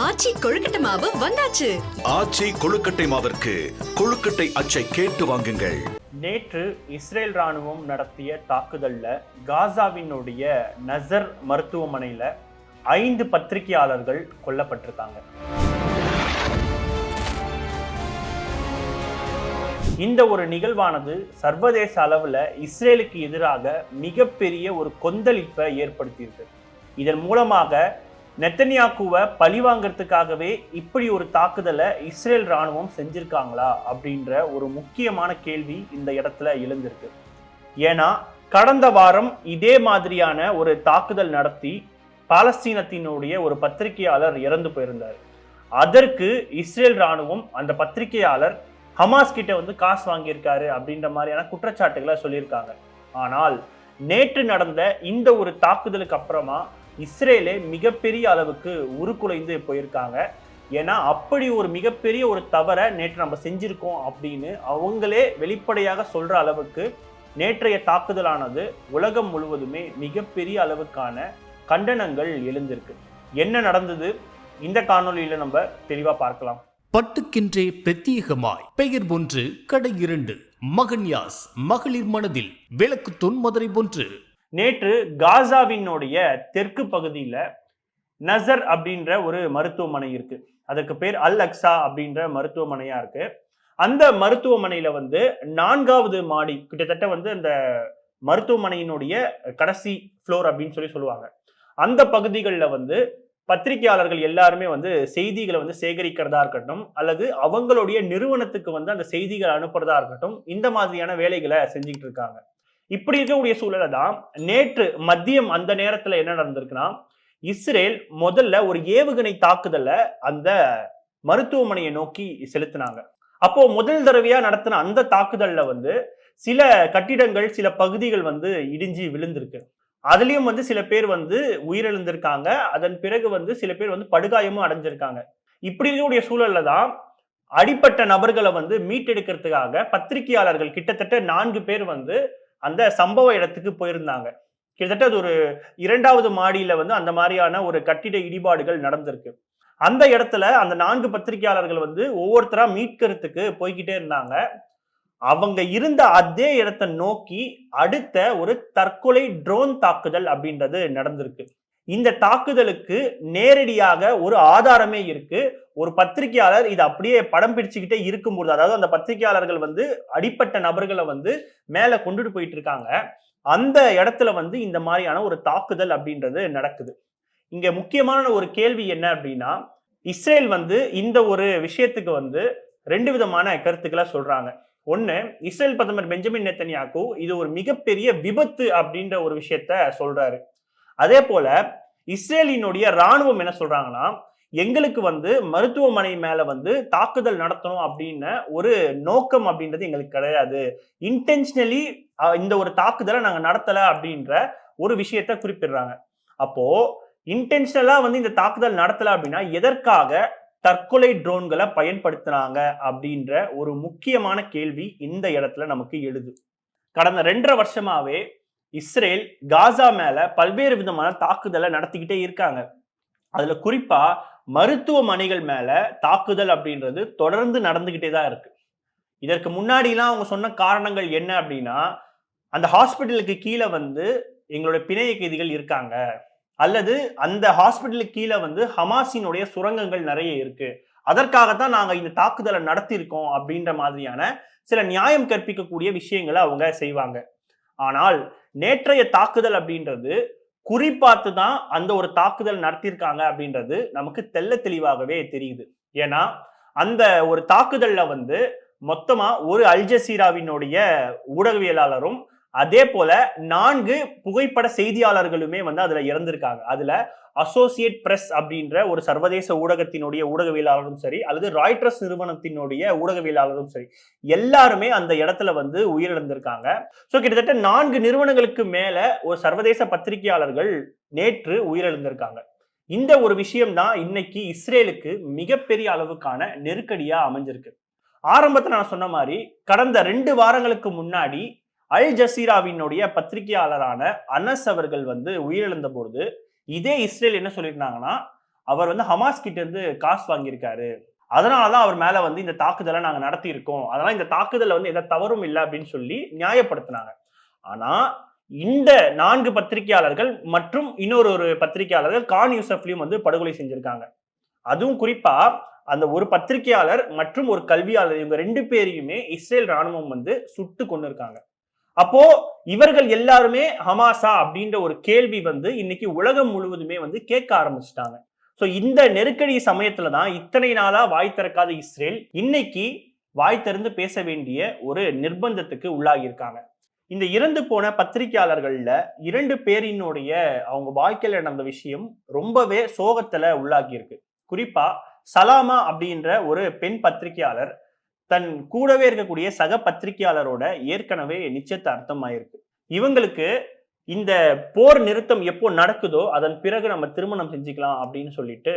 ஆச்சி கொழுக்கட்டை மாவு வந்தாச்சு. ஆச்சி கொழுக்கட்டை மாவிற்கு கொழுக்கட்டை அச்சை கேட்டு வாங்குங்கள். நேற்று இஸ்ரேல் ராணுவம் நடத்திய தாக்குதல்ல காசாவினுடைய நசர் மருத்துவமனையில ஐந்து பத்திரிகையாளர்கள் கொல்லப்பட்டிருக்காங்க. இந்த ஒரு நிகழ்வானது சர்வதேச அளவுல இஸ்ரேலுக்கு எதிராக மிகப்பெரிய ஒரு கொந்தளிப்பை ஏற்படுத்தியிருக்கு. இதன் மூலமாக நெத்தனியாக்குவை பழிவாங்கிறதுக்காகவே இப்படி ஒரு தாக்குதலை இஸ்ரேல் ராணுவம் செஞ்சுருக்காங்களா அப்படின்ற ஒரு முக்கியமான கேள்வி இந்த இடத்துல எழுந்திருக்கு. ஏன்னா கடந்த வாரம் இதே மாதிரியான ஒரு தாக்குதல் நடத்தி பாலஸ்தீனத்தினுடைய ஒரு பத்திரிகையாளர் இறந்து போயிருந்தார். அதற்கு இஸ்ரேல் ராணுவம் அந்த பத்திரிகையாளர் ஹமாஸ் கிட்ட வந்து காசு வாங்கியிருக்காரு அப்படின்ற மாதிரியான குற்றச்சாட்டுகளை சொல்லியிருக்காங்க. ஆனால் நேற்று நடந்த இந்த ஒரு தாக்குதலுக்கு அப்புறமா இஸ்ரேலே மிகப்பெரிய அளவுக்கு உருக்குலைந்து போயிருக்காங்க. ஏன்னா அப்படி ஒரு மிகப்பெரிய ஒரு தவறை நேற்று நம்ம செஞ்சுருக்கோம் அப்படின்னு அவங்களே வெளிப்படையாக சொல்கிற அளவுக்கு நேற்றைய தாக்குதலானது உலகம் முழுவதுமே மிகப்பெரிய அளவுக்கான கண்டனங்கள் எழுந்திருக்கு. என்ன நடந்தது? இந்த காணொலியில் நம்ம தெளிவாக பார்க்கலாம். பட்டுக்கின்றே பிரத்யேகமாய். பெயர் ஒன்று கடை இரண்டு. மகன்யாஸ் மகளிர் மனதில் விளக்கு தொன்மதுரை ஒன்று நேற்று காசாவினுடைய தெற்கு பகுதியில் நசர் அப்படின்ற ஒரு மருத்துவமனை இருக்கு. அதுக்கு பேர் அல் அக்ஸா அப்படின்ற மருத்துவமனையா இருக்கு. அந்த மருத்துவமனையில வந்து நான்காவது மாடி கிட்டத்தட்ட வந்து அந்த மருத்துவமனையினுடைய கடைசி ஃப்ளோர் அப்படின்னு சொல்லி சொல்லுவாங்க. அந்த பகுதிகளில் வந்து பத்திரிகையாளர்கள் எல்லாருமே வந்து செய்திகளை வந்து சேகரிக்கிறதா இருக்கட்டும் அல்லது அவங்களுடைய நிறுவனத்துக்கு வந்து அந்த செய்திகளை அனுப்புறதா இருக்கட்டும் இந்த மாதிரியான வேலைகளை செஞ்சுக்கிட்டு இருக்காங்க. இப்படி இருக்கக்கூடிய சூழலை தான் நேற்று மதியம் அந்த நேரத்துல என்ன நடந்திருக்குன்னா இஸ்ரேல் முதல்ல ஒரு ஏவுகணை தாக்குதலை அந்த மருத்துவமனையை நோக்கி செலுத்தினாங்க. அப்போ முதல் தடவையா நடத்தின அந்த தாக்குதல்ல வந்து சில கட்டிடங்கள் சில பகுதிகள் வந்து இடிஞ்சு விழுந்திருக்கு. அதுலயும் வந்து சில பேர் வந்து உயிரிழந்திருக்காங்க. அதன் பிறகு வந்து சில பேர் வந்து படுகாயமும் அடைஞ்சிருக்காங்க. இப்படி இருக்கக்கூடிய சூழல்ல தான் அடிப்பட்ட நபர்களை வந்து மீட்டெடுக்கிறதுக்காக பத்திரிகையாளர்கள் கிட்டத்தட்ட நான்கு பேர் வந்து அந்த சம்பவ இடத்துக்கு போயிருந்தாங்க. கிட்டத்தட்ட அது ஒரு இரண்டாவது மாடியில வந்து அந்த மாதிரியான ஒரு கட்டிட இடிபாடுகள் நடந்திருக்கு. அந்த இடத்துல அந்த நான்கு பத்திரிகையாளர்கள் வந்து ஒவ்வொருத்தரா மீட்கிறதுக்கு போய்கிட்டே இருந்தாங்க. அவங்க இருந்த அதே இடத்தை நோக்கி அடுத்த ஒரு தற்கொலை ட்ரோன் தாக்குதல் அப்படின்றது நடந்திருக்கு. இந்த தாக்குதலுக்கு நேரடியாக ஒரு ஆதாரமே இருக்கு. ஒரு பத்திரிகையாளர் இது அப்படியே படம் பிடிச்சுக்கிட்டே இருக்கும்போது அதாவது அந்த பத்திரிகையாளர்கள் வந்து அடிப்பட்ட நபர்களை வந்து மேல கொண்டுட்டு போயிட்டு இருக்காங்க. அந்த இடத்துல வந்து இந்த மாதிரியான ஒரு தாக்குதல் அப்படின்றது நடக்குது. இங்க முக்கியமான ஒரு கேள்வி என்ன அப்படின்னா இஸ்ரேல் வந்து இந்த ஒரு விஷயத்துக்கு வந்து ரெண்டு விதமான கருத்துக்களை சொல்றாங்க. ஒண்ணு இஸ்ரேல் பிரதமர் பெஞ்சமின் நெத்தன்யாக்கு இது ஒரு மிகப்பெரிய விபத்து அப்படின்ற ஒரு விஷயத்த சொல்றாரு. அதே போல இஸ்ரேலினுடைய ராணுவம் என்ன சொல்றாங்கன்னா எங்களுக்கு வந்து மருத்துவமனை மேல வந்து தாக்குதல் நடத்தணும் அப்படின்னு ஒரு நோக்கம் அப்படின்றது எங்களுக்கு கிடையாது. இன்டென்ஷனலி இந்த ஒரு தாக்குதலை நாங்க நடத்தல அப்படின்ற ஒரு விஷயத்த குறிப்பிடுறாங்க. அப்போ இன்டென்ஷனலா வந்து இந்த தாக்குதல் நடத்தல அப்படின்னா எதற்காக தற்கொலை ட்ரோன்களை பயன்படுத்தினாங்க அப்படின்ற ஒரு முக்கியமான கேள்வி இந்த இடத்துல நமக்கு எழுது. கடந்த ரெண்டரை வருஷமாவே இஸ்ரேல் காசா மேல பல்வேறு விதமான தாக்குதலை நடத்திக்கிட்டே இருக்காங்க. அதுல குறிப்பா மருத்துவமனைகள் மேல தாக்குதல் அப்படின்றது தொடர்ந்து நடந்துகிட்டே தான் இருக்கு. இதற்கு முன்னாடிலாம் அவங்க சொன்ன காரணங்கள் என்ன அப்படின்னா அந்த ஹாஸ்பிட்டலுக்கு கீழே வந்து எங்களோட பிணைய கைதிகள் இருக்காங்க. அல்லது அந்த ஹாஸ்பிட்டலுக்கு கீழே வந்து ஹமாஸினுடைய சுரங்கங்கள் நிறைய இருக்கு. அதற்காகத்தான் நாங்க இந்த தாக்குதலை நடத்தியிருக்கோம் அப்படின்ற மாதிரியான சில நியாயம் கற்பிக்கக்கூடிய விஷயங்களை அவங்க செய்வாங்க. ஆனால் நேற்றைய தாக்குதல் அப்படின்றது குறிப்பாத்து தான் அந்த ஒரு தாக்குதல் நடத்தியிருக்காங்க அப்படின்றது நமக்கு தெல்ல தெளிவாகவே தெரியுது. ஏன்னா அந்த ஒரு தாக்குதல்ல வந்து மொத்தமா ஒரு அல்ஜசீராவினுடைய ஊடகவியலாளரும் அதே போல நான்கு புகைப்பட செய்தியாளர்களுமே வந்து அதுல இறந்திருக்காங்க. அதுல அசோசியேட் பிரஸ் அப்படின்ற ஒரு சர்வதேச ஊடகத்தினுடைய ஊடகவியலாளரும் சரி அல்லது ராய்ட்ரஸ் நிறுவனத்தினுடைய ஊடகவியலாளரும் சரி எல்லாருமே அந்த இடத்துல வந்து உயிரிழந்திருக்காங்க. ஸோ கிட்டத்தட்ட நான்கு நிறுவனங்களுக்கு மேல ஒரு சர்வதேச பத்திரிகையாளர்கள் நேற்று உயிரிழந்திருக்காங்க. இந்த ஒரு விஷயம் தான் இன்னைக்கு இஸ்ரேலுக்கு மிகப்பெரிய அளவுக்கான நெருக்கடியா அமைஞ்சிருக்கு. ஆரம்பத்தில் நான் சொன்ன மாதிரி கடந்த ரெண்டு வாரங்களுக்கு முன்னாடி அல் ஜசீராவினுடைய பத்திரிகையாளரான அனஸ் அவர்கள் வந்து உயிரிழந்த பொழுது இதே இஸ்ரேல் என்ன சொல்லியிருந்தாங்கன்னா அவர் வந்து ஹமாஸ் கிட்ட இருந்து காசு வாங்கியிருக்காரு. அதனாலதான் அவர் மேல வந்து இந்த தாக்குதலை நாங்க நடத்தி இருக்கோம் அதனால இந்த தாக்குதல்ல வந்து எந்த தவறும் இல்லை அப்படின்னு சொல்லி நியாயப்படுத்தினாங்க. ஆனா இந்த நான்கு பத்திரிகையாளர்கள் மற்றும் இன்னொரு ஒரு பத்திரிகையாளர்கள் கான் யூசப்லயும் வந்து படுகொலை செஞ்சிருக்காங்க. அதுவும் குறிப்பா அந்த ஒரு பத்திரிகையாளர் மற்றும் ஒரு கல்வியாளர் இவங்க ரெண்டு பேரையுமே இஸ்ரேல் ராணுவம் வந்து சுட்டு கொண்டு இருக்காங்க அப்போ இவர்கள் எல்லாருமே ஹமாசா அப்படின்ற ஒரு கேள்வி வந்து இன்னைக்கு உலகம் முழுவதுமே வந்து கேட்க ஆரம்பிச்சிட்டாங்க. ஸோ இந்த நெருக்கடி சமயத்துல தான் இத்தனை நாளா வாய் திறக்காத இஸ்ரேல் இன்னைக்கு வாய் திறந்து பேச வேண்டிய ஒரு நிர்பந்தத்துக்கு உள்ளாகியிருக்காங்க. இந்த இறந்து போன பத்திரிகையாளர்கள்ல இரண்டு பேரினுடைய அவங்க வாழ்க்கையில நடந்த விஷயம் ரொம்பவே சோகத்துல உள்ளாகியிருக்கு. குறிப்பா சலாமா அப்படின்ற ஒரு பெண் பத்திரிகையாளர் தன் கூடவே இருக்கக்கூடிய சக பத்திரிகையாளரோட ஏற்கனவே நிச்சயதார்த்தம் ஆயிருக்கு. இவங்களுக்கு இந்த போர் நிறுத்தம் எப்போ நடக்குதோ அதன் பிறகு நம்ம திருமணம் செஞ்சுக்கலாம் அப்படின்னு சொல்லிட்டு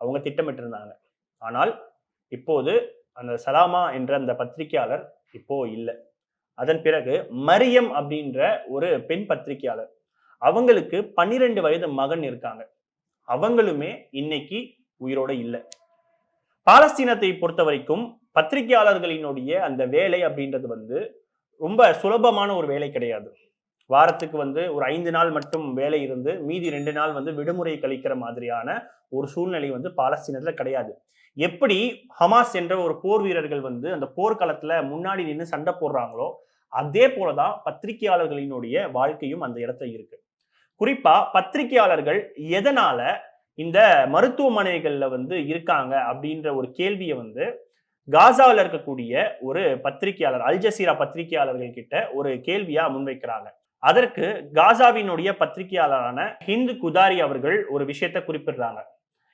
அவங்க திட்டமிட்டு இருந்தாங்க ஆனால் இப்போது அந்த சலாமா என்ற அந்த பத்திரிகையாளர் இப்போ இல்லை. அதன் பிறகு மரியம் அப்படின்ற ஒரு பெண் பத்திரிகையாளர் அவங்களுக்கு பன்னிரெண்டு வயது மகன் இருக்காங்க. அவங்களுமே இன்னைக்கு உயிரோட இல்லை. பாலஸ்தீனத்தை பொறுத்த வரைக்கும் பத்திரிகையாளர்களினுடைய அந்த வேலை அப்படின்றது வந்து ரொம்ப சுலபமான ஒரு வேலை கிடையாது. வாரத்துக்கு வந்து ஒரு ஐந்து நாள் மட்டும் வேலை இருந்து மீதி ரெண்டு நாள் வந்து விடுமுறை கழிக்கிற மாதிரியான ஒரு சூழ்நிலை வந்து பாலஸ்தீனத்துல கிடையாது. எப்படி ஹமாஸ் என்ற ஒரு போர் வீரர்கள் வந்து அந்த போர்க்களத்துல முன்னாடி நின்று சண்டை போடுறாங்களோ அதே போலதான் பத்திரிகையாளர்களினுடைய வாழ்க்கையும் அந்த இடத்துல இருக்கு. குறிப்பா பத்திரிகையாளர்கள் எதனால இந்த மருத்துவமனைகளில் வந்து இருக்காங்க அப்படின்ற ஒரு கேள்வியை வந்து காசாவில் இருக்கக்கூடிய ஒரு பத்திரிகையாளர் அல் ஜசீரா பத்திரிகையாளர்கள் கிட்ட ஒரு கேள்வியா முன்வைக்கிறாங்க. அதற்கு காசாவினுடைய பத்திரிகையாளரான ஹிந்து குதாரி அவர்கள் ஒரு விஷயத்த குறிப்பிடுறாங்க.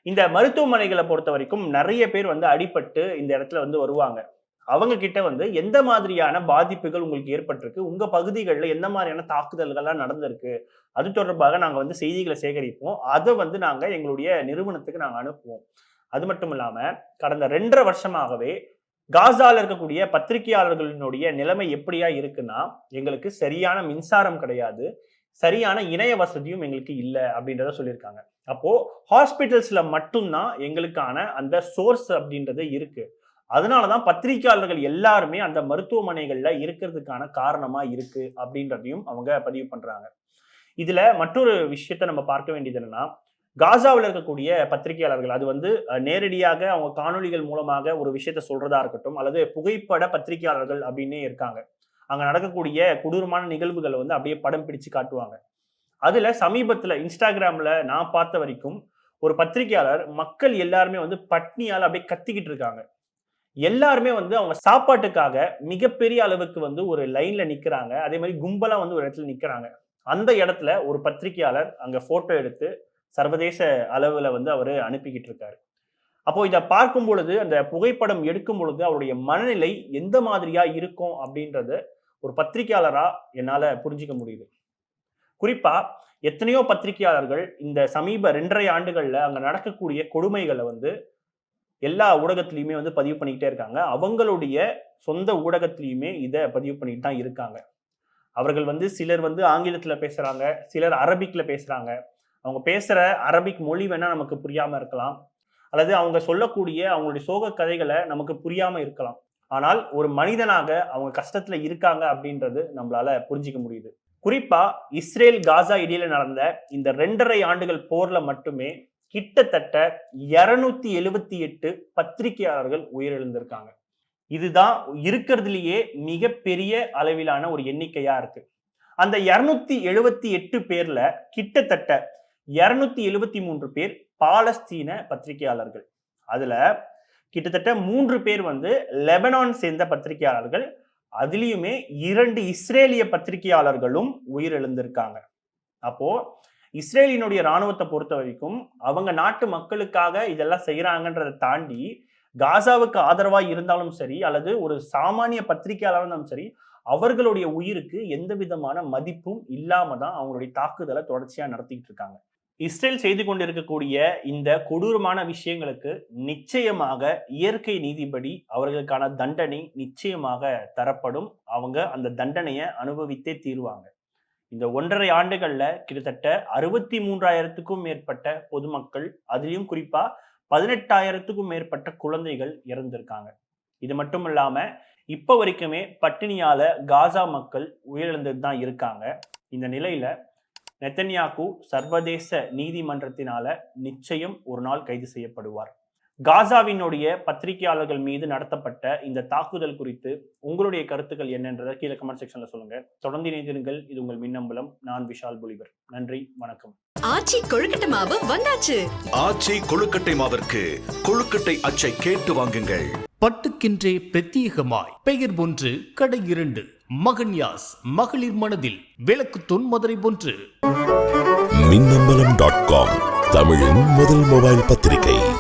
இந்த மருத்துவமனைகளை பொறுத்த வரைக்கும் நிறைய பேர் வந்து அடிபட்டு இந்த இடத்துல வந்து வருவாங்க. அவங்க கிட்ட வந்து எந்த மாதிரியான பாதிப்புகள் உங்களுக்கு ஏற்பட்டிருக்கு? உங்க பகுதிகளில் எந்த மாதிரியான தாக்குதல்கள்லாம் நடந்திருக்கு? அது தொடர்பாக நாங்கள் வந்து செய்திகளை சேகரிப்போம். அதை வந்து நாங்கள் எங்களுடைய நிறுவனத்துக்கு நாங்கள் அனுப்புவோம். அது மட்டும் இல்லாம கடந்த ரெண்டரை வருஷமாகவே காசால இருக்கக்கூடிய பத்திரிகையாளர்களினுடைய நிலைமை எப்படியா இருக்குன்னா எங்களுக்கு சரியான மின்சாரம் கிடையாது சரியான இணைய வசதியும் எங்களுக்கு இல்லை அப்படின்றத சொல்லியிருக்காங்க. அப்போ ஹாஸ்பிட்டல்ஸ்ல மட்டும்தான் எங்களுக்கான அந்த சோர்ஸ் அப்படின்றது இருக்கு. அதனாலதான் பத்திரிகையாளர்கள் எல்லாருமே அந்த மருத்துவமனைகள்ல இருக்கிறதுக்கான காரணமா இருக்கு அப்படின்றதையும் அவங்க பதிவு பண்றாங்க. இதுல மற்றொரு விஷயத்த நம்ம பார்க்க வேண்டியது என்னன்னா காசாவில் இருக்கக்கூடிய பத்திரிகையாளர்கள் அது வந்து நேரடியாக அவங்க காணொளிகள் மூலமாக ஒரு விஷயத்த சொல்றதா இருக்கட்டும் அல்லது புகைப்பட பத்திரிகையாளர்கள் அப்படின்னே இருக்காங்க. அங்க நடக்கக்கூடிய கொடூரமான நிகழ்வுகளை வந்து அப்படியே படம் பிடிச்சு காட்டுவாங்க. அதுல சமீபத்துல இன்ஸ்டாகிராம்ல நான் பார்த்த வரைக்கும் ஒரு பத்திரிகையாளர் மக்கள் எல்லாருமே வந்து பட்னியால் அப்படியே கத்திக்கிட்டு இருக்காங்க. எல்லாருமே வந்து அவங்க சாப்பாட்டுக்காக மிகப்பெரிய அளவுக்கு வந்து ஒரு லைன்ல நிக்கிறாங்க. அதே மாதிரி கும்பலா வந்து ஒரு இடத்துல நிக்கிறாங்க. அந்த இடத்துல ஒரு பத்திரிகையாளர் அங்க போட்டோ எடுத்து சர்வதேச அளவில் வந்து அவர் அனுப்பிக்கிட்டு இருக்காரு அப்போ இதை பார்க்கும் பொழுது அந்த புகைப்படம் எடுக்கும் பொழுது அவருடைய மனநிலை எந்த மாதிரியா இருக்கும் அப்படின்றத ஒரு பத்திரிகையாளரா என்னால புரிஞ்சிக்க முடியுது. குறிப்பா எத்தனையோ பத்திரிகையாளர்கள் இந்த சமீப ரெண்டரை ஆண்டுகள்ல அங்க நடக்கக்கூடிய கொடுமைகளை வந்து எல்லா ஊடகத்திலையுமே வந்து பதிவு பண்ணிக்கிட்டே இருக்காங்க. அவங்களுடைய சொந்த ஊடகத்திலையுமே இதை பதிவு பண்ணிட்டு தான் இருக்காங்க. அவர்கள் வந்து சிலர் வந்து ஆங்கிலத்துல பேசுறாங்க சிலர் அரபிக்ல பேசுறாங்க. அவங்க பேசுகிற அரபிக் மொழி வேணால் நமக்கு புரியாமல் இருக்கலாம். அல்லது அவங்க சொல்லக்கூடிய அவங்களுடைய சோக கதைகளை நமக்கு புரியாமல் இருக்கலாம். ஆனால் ஒரு மனிதனாக அவங்க கஷ்டத்தில் இருக்காங்க அப்படின்றது நம்மளால புரிஞ்சிக்க முடியுது. குறிப்பா இஸ்ரேல் காசா இடையில நடந்த இந்த ரெண்டரை ஆண்டுகள் போர்ல மட்டுமே கிட்டத்தட்ட இருநூத்தி எழுபத்தி எட்டு பத்திரிகையாளர்கள் உயிரிழந்திருக்காங்க. இதுதான் இருக்கிறதுலயே மிகப்பெரிய அளவிலான ஒரு எண்ணிக்கையா இருக்கு. அந்த இருநூத்தி எழுபத்தி எட்டு பேர்ல கிட்டத்தட்ட இருநூத்தி எழுபத்தி மூன்று பேர் பாலஸ்தீன பத்திரிகையாளர்கள். அதுல கிட்டத்தட்ட மூன்று பேர் வந்து லெபனான் சேர்ந்த பத்திரிகையாளர்கள். அதுலேயுமே இரண்டு இஸ்ரேலிய பத்திரிகையாளர்களும் உயிரிழந்திருக்காங்க. அப்போ இஸ்ரேலினுடைய ராணுவத்தை பொறுத்த வரைக்கும் அவங்க நாட்டு மக்களுக்காக இதெல்லாம் செய்யறாங்கன்றதை தாண்டி காசாவுக்கு ஆதரவா இருந்தாலும் சரி அல்லது ஒரு சாமானிய பத்திரிகையாளர் இருந்தாலும் சரி அவர்களுடைய உயிருக்கு எந்த விதமான மதிப்பும் இல்லாம தான் அவங்களுடைய தாக்குதலை தொடர்ச்சியா நடத்திட்டு இருக்காங்க. இஸ்ரேல் செய்து கொண்டிருக்கக்கூடிய இந்த கொடூரமான விஷயங்களுக்கு நிச்சயமாக இயற்கை நீதிபடி அவர்களுக்கான தண்டனை நிச்சயமாக தரப்படும். அவங்க அந்த தண்டனையை அனுபவித்தே தீருவாங்க. இந்த ஒன்றரை ஆண்டுகள்ல கிட்டத்தட்ட அறுபத்தி மூன்றாயிரத்துக்கும் மேற்பட்ட பொதுமக்கள் அதுலேயும் குறிப்பா பதினெட்டாயிரத்துக்கும் மேற்பட்ட குழந்தைகள் இறந்திருக்காங்க. இது மட்டும் இல்லாம இப்ப வரைக்குமே பட்டினியால காசா மக்கள் உயிரிழந்துட்டு தான் இருக்காங்க. இந்த நிலையில நெத்தன்யாகு சர்வதேச நீதிமன்றத்தினால நிச்சயம் ஒரு நாள் கைது செய்யப்படுவார். காசாவினுடைய பத்திரிகையாளர்கள் மீது நடத்தப்பட்ட இந்த தாக்குதல் குறித்து உங்களுடைய கருத்துக்கள் என்னன்றதை கீழே கமெண்ட் செக்ஷன்ல சொல்லுங்க. தொடர்ந்து இணைந்திருங்கள். இது உங்கள் மின்னம்பலம். நான் விஷால் புலிவர். நன்றி. வணக்கம். ஆச்சி கொழுக்கட்டை மாவு வந்தாச்சு. ஆச்சி கொழுக்கட்டை மாவிற்கு கொழுக்கட்டை அச்சை கேட்டு வாங்குங்கள். பட்டுக்கென்றே பிரத்யேகமாய். பெயர் ஒன்று கடை இரண்டு. மகன்யாஸ் மகளிர் மனதில் விளக்கு தொன்மதுரை போன்று. மின்னம்பலம் டாட் காம் தமிழின் முதல் மொபைல் பத்திரிகை.